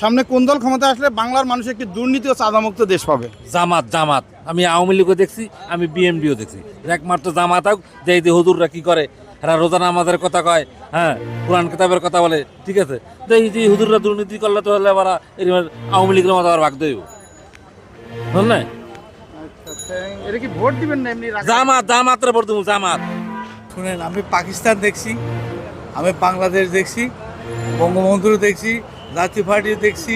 সামনে কোন দল ক্ষমতা আসলে বাংলার মানুষ একটি দুর্নীতি ও চাঁদামুক্ত দেশ পাবে? জামাত জামাত। আমি আওয়ামী লীগও দেখছি আমি বিএনপিও দেখছি। একমাত্র জামাত হোক যে এই যে হুজুররা কি করে? এরা রোজানা আমাদের কথা কয় হ্যাঁ কোরআন কিতাবের কথা বলে ঠিক আছে? তো এই যে হুজুররা দুর্নীতি করলে তো হলে আবার এরকম আওয়ামী লীগের মতো আবার ভাগ দেব বুঝলেন এটা কি ভোট দিবেন না এমনি জামাত জামাতের ভোট দেবো জামাত। শুনেন আমি পাকিস্তান দেখছি আমি বাংলাদেশ দেখছি বঙ্গবন্ধু দেখছি জাতীয় পার্টি দেখছি,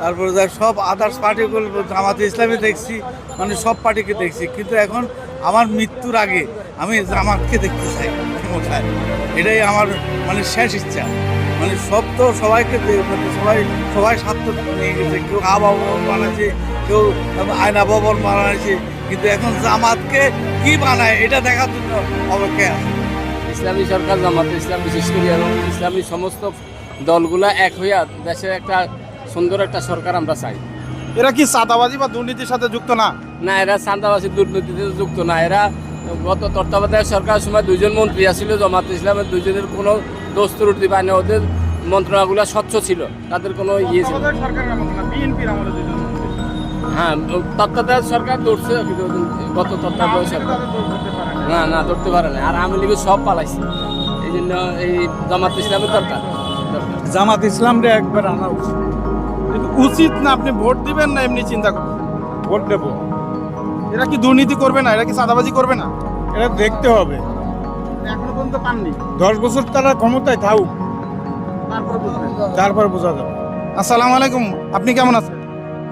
তারপরে সব আদার্স পার্টিগুলো জামাতে ইসলামী দেখছি মানে সব পার্টিকে দেখছি। কিন্তু এখন আমার মৃত্যুর আগে আমি জামাতকে দেখতে চাই ক্ষমতায় এটাই আমার মানে শেষ ইচ্ছা। মানে সব তো সবাইকে মানে সবাই সবাই স্বার্থ নিয়ে গেছে। কেউ আবা ভবন বানাচ্ছে কেউ আয়না ভবন বানাচ্ছে কিন্তু এখন জামাতকে কি বানায়, এটা দেখার জন্য অপেক্ষায় আছে। ইসলামী সরকার জামাত ইসলাম বিশেষ করে এবং ইসলামী সমস্ত দলগুলা এক হইয়া দেশের একটা সুন্দর একটা সরকার আমরা চাই। এরা কি চাঁদাবাজি বা দুর্নীতির সাথে যুক্ত না? না এরা চান্দাবাসী দুর্নীতিতে যুক্ত না। এরা গত তত্ত্বাবধায়ক সরকারের সময় দুইজন মন্ত্রী আসছিল জামাত ইসলামের দুজনের কোনো দোষ ত্রুটি পায় না ওদের মন্ত্রণালয়গুলো স্বচ্ছ ছিল। তাদের কোনো ইয়ে ছিল দুজন হ্যাঁ তত্ত্বাবধায়ক সরকার ধরছে কিন্তু গত তত্ত্বাবধায়ক সরকার। না। না ধরতে পারে না। আর আমি লিগে সব পালাইছে। এই জন্য এই জামাত ইসলামের দরকার। জামাত ইসলামটা একবার আনা উচিত। উচিত না আপনি ভোট দিবেন না এমনি চিন্তা করবেন ভোট দেব। এরা কি দুর্নীতি করবে না? এরা কি চাঁদাবাজি করবে না? এটা দেখতে হবে। এখনও পর্যন্ত পাননি। দশ বছর তারা ক্ষমতায় থাকুক। তারপরে তারপর বোঝা যাবে। আসসালামু আলাইকুম আপনি কেমন আছেন?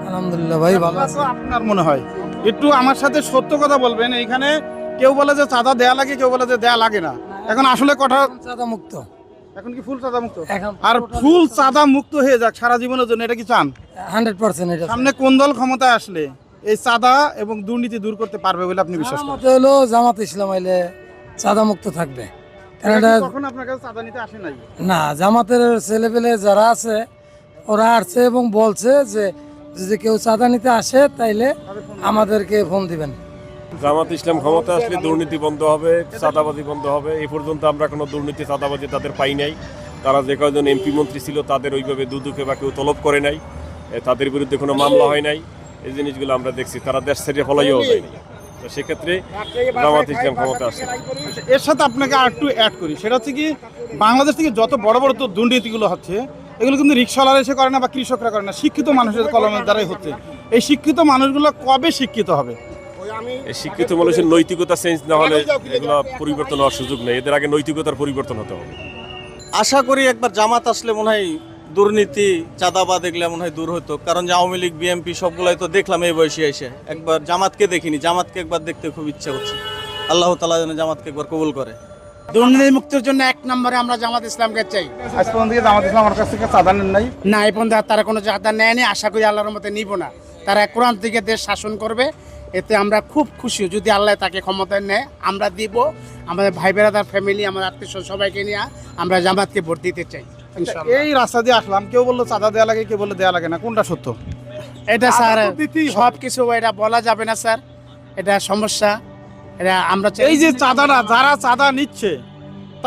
আলহামদুলিল্লাহ ভাই ভালো তো আপনার মনে হয়? একটু আমার সাথে সত্য কথা বলবেন এইখানে কেউ বলে যে চাঁদা দেয়া লাগে কেউ বলে যে দেয়া লাগে না। এখন আসলে কথা চাঁদা মুক্ত এখন কি ফুল চাঁদা মুক্ত এখন আর ফুল চাঁদা মুক্ত হয়ে যাক সারা জীবনের জন্য এটা কি চান? হান্ড্রেড পার্সেন্ট এটা সামনে কোন দল ক্ষমতায় আসলে এই চাঁদা এবং দুর্নীতি দূর করতে পারবে বলে আপনি বিশ্বাস করেন? মতে হলো জামাত ইসলাম আইলে চাঁদা মুক্ত থাকবে কারণ এটা কখন আপনার কাছে চাঁদা নিতে আসে নাই? না জামাতের ছেলেপেলে যারা আছে ওরা আসছে এবং বলছে যে যদি কেউ চাঁদা নিতে আসে তাইলে আমাদেরকে ফোন দিবেন। জামাত ইসলাম ক্ষমতা আসলে দুর্নীতি বন্ধ হবে, চাঁদাবাজি বন্ধ হবে। এই পর্যন্ত আমরা কোনো দুর্নীতি, চাঁদাবাজি তাদের পাই নাই। তারা যে কয়জন এমপি মন্ত্রী ছিল তাদের ওইভাবে দুদুকে বা কেউ তলব করে নাই। তাদের বিরুদ্ধে কোনো মামলা হয় নাই। এই জিনিসগুলো আমরা দেখছি। তারা দেশ ছেড়ে ফলাইও যায়নি তো সেক্ষেত্রে জামাত ইসলাম ক্ষমতা আসছে এর সাথে আপনাকে আর একটু অ্যাড করি। সেটা হচ্ছে কি, বাংলাদেশ থেকে যত বড় বড় দুর্নীতিগুলো হচ্ছে, এগুলো কিন্তু রিক্সাওয়ালারা এসে করে না বা কৃষকরা করে না। শিক্ষিত মানুষের কলমের দ্বারাই হচ্ছে। এই শিক্ষিত মানুষগুলো কবে শিক্ষিত হবে? শিক্ষিত মানুষের নৈতিকতা চেঞ্জ না হলে এগুলো পরিবর্তন হওয়ার সুযোগ নেই। এদের আগে নৈতিকতার পরিবর্তন হতে হবে। আশা করি একবার জামাত আসলে মনে হয় দুর্নীতি চাঁদাবাদ এগুলো মনে হয় দূর হতো কারণ যে আওয়ামী লীগ বিএনপি সবগুলাই তো দেখলাম এই বয়সে এসে। একবার জামাতকে দেখিনি জামাতকে একবার দেখতে খুব ইচ্ছা করছে। আল্লাহ তালা যেন জামাতকে একবার কবুল করে। দুর্নীতি মুক্তির জন্য এক নম্বরে আমরা জামাত ইসলামকে চাই। আজ পর্যন্ত জামাত ইসলাম আমার কাছ থেকে চাঁদা নেন নাই? না এই পর্যন্ত তারা কোনো চাঁদা নেয়নি। আশা করি আল্লাহর মতে নিব না। তারা কোরআন থেকে দেশ শাসন করবে। এতে আমরা খুব খুশি যদি আল্লাহ তাকে ক্ষমতা নেয় আমরা দিব। আমাদের ভাই বেড়াদার ফ্যামিলি আমাদের আত্মীয় স্বজন সবাইকে নিয়ে আমরা জামাতকে ভোট দিতে চাই এই রাস্তা দিয়ে আসলাম কেউ বলল চাঁদা দেওয়া লাগে কেউ বলল দেওয়া লাগে না কোনটা সত্য? এটা স্যার সব কিছু এটা বলা যাবে না স্যার এটা সমস্যা এটা আমরা চাই এই যে চাঁদাটা যারা চাঁদা নিচ্ছে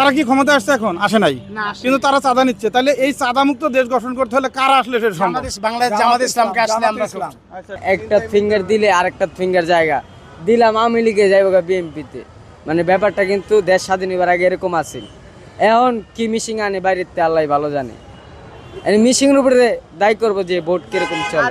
তারা কি ক্ষমতা আসছে এখন? আসে নাই। কিন্তু তারা চাঁদা নিচ্ছে। তাহলে এই চাঁদা মুক্ত দেশ গঠন করতে হলে কারা আসলে সেটা বাংলাদেশ বাংলাদেশ জামাত ইসলামকে আসলে আমরা একটা ফিঙ্গার দিলে আরেকটা ফিঙ্গার জায়গা। দিলাম আওয়ামী লীগে যাইব বিএনপিতে মানে ব্যাপারটা কিন্তু দেশ স্বাধীন হবার আগে এরকম আছে। এখন কি মিশিং আনে বাইরেতে আল্লাহ ভালো জানে। মিশিংয়ের উপরে দায়ী করব যে ভোট কীরকম চলে?